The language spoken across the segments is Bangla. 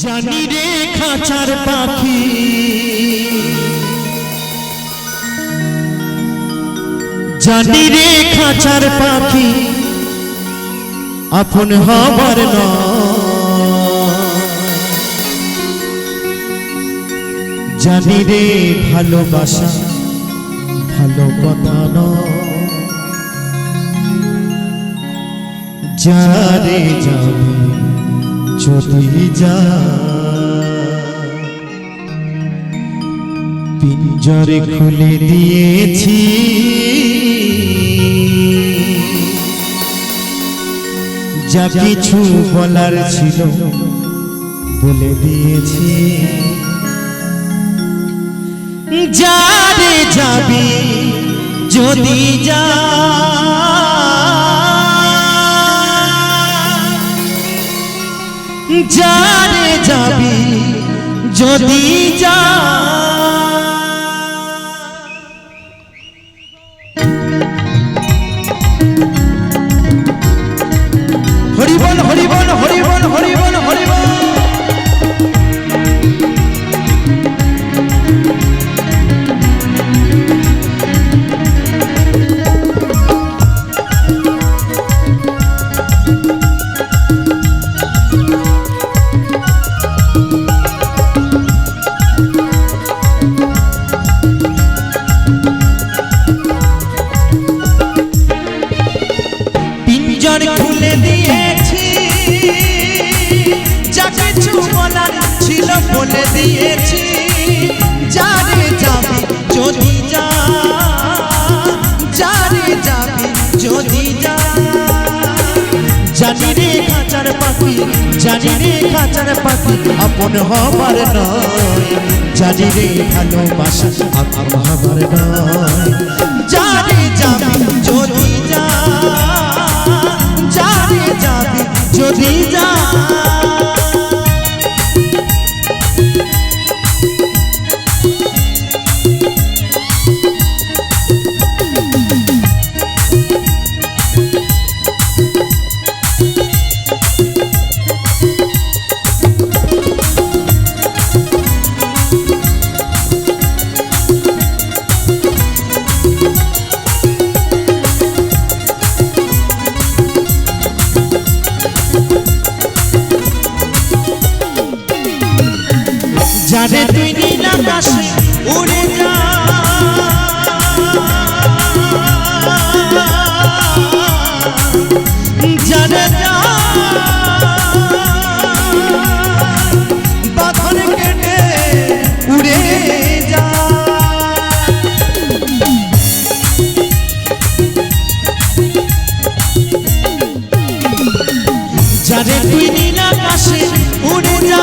জানি রে খাঁচার পাখি। জানি রে খাঁচার পাখি। আপন হবার। জানি রে ভালোবাসা ভালো কথা যারে যাবে যদি যা, পিঞ্জরে খুলে দিয়েছি। যা কিছু বলার ছিল বলে দিয়েছি। যারে যাবি যদি যা যারে যাবি যদি যা বলে দিয়েছি, যারে যাবি যদি যা, যারে যাবি যদি যা। জানি রে খাঁচার পাখি, জানি রে খাঁচার পাখি, আপন হবার নয়। জানি রে ভালোবাসা আপন হবার নয়। যাবি যদি যা যাবি যদি যা। জানে তুই নীল আকাশে উড়ে যা জানে যা বাঁধন কেটে উড়ে যা জানে তুই নীল আকাশে উড়ে যা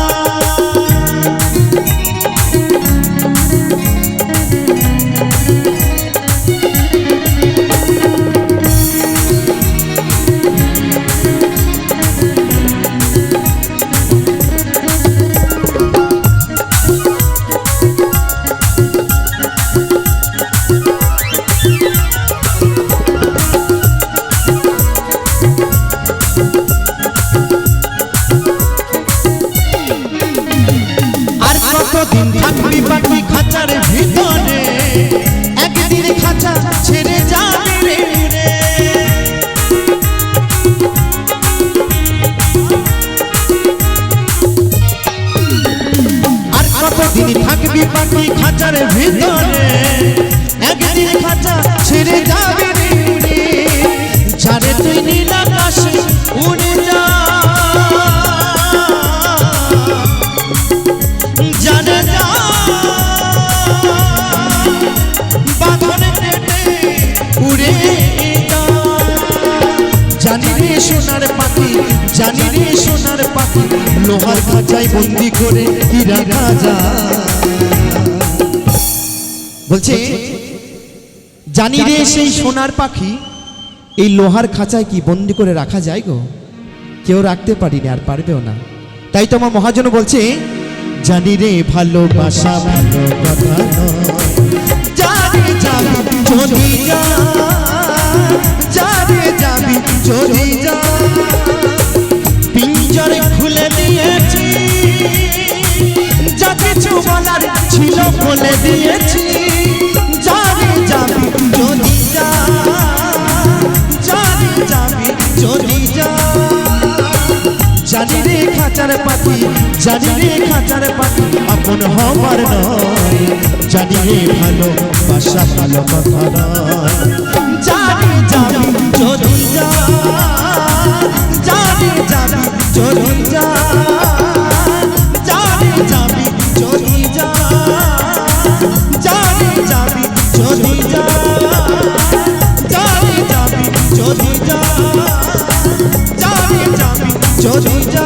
পাখি খাঁচার ভিতরে, একদিন খাঁচা ছেড়ে যাবে উড়ে। তুই উড়ে যা। জানে রে সোনার পাখি জানি রে সোনার পাখি, লোহার খাঁচায় বন্দি করে রাখা যায়? বলছে জানি রে সেই সোনার পাখি এই লোহার খাঁচায় কি বন্দি করে রাখা যায় গো? কেউ রাখতে পারিনি আর পারবেও না। তাই তো আমার মহাজন বলছে জানি রে ভালোবাসা ভালো কথা নয়। জানি যাবি যদি যা জানি। যাবি যদি যা পিঞ্জরে খুলে দিয়েছি যা কিছু বলার ছিল বলে দিয়েছি। যদি যা, জানি রে খাঁচার পাখি, জানি রে খাঁচার পাখি, আপন হবার নয়। জানি রে ভালো বাসা, ভালো কথা নয়। জানি যাবি যদি যা, জানি যদি যা, জানি জানি, যদি যা, জানি যাবি যাবি যদি যা